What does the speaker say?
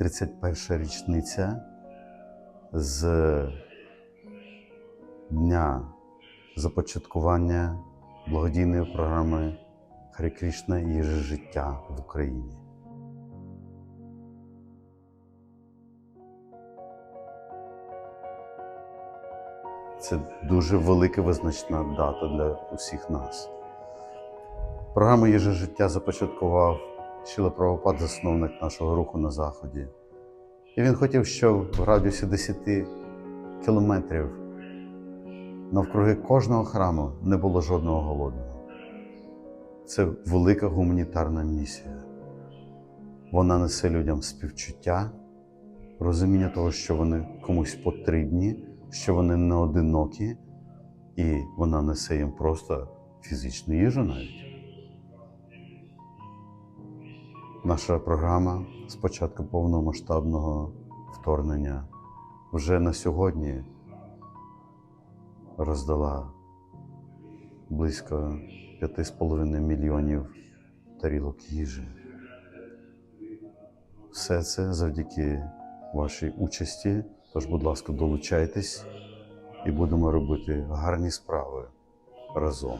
31 річниця з дня започаткування благодійної програми Харі Крішна і життя в Україні. Це дуже велика визначна дата для усіх нас. Програму їжа життя започаткував Шіла Правопад, засновник нашого руху на Заході. І він хотів, щоб в радіусі 10 кілометрів навкруги кожного храму не було жодного голодного. Це велика гуманітарна місія. Вона несе людям співчуття, розуміння того, що вони комусь потрібні, що вони не одинокі, і вона несе їм просто фізичну їжу навіть. Наша програма з початку повномасштабного вторгнення вже на сьогодні роздала близько 5,5 мільйонів тарілок їжі. Все це завдяки вашій участі. Тож, будь ласка, долучайтесь і будемо робити гарні справи разом.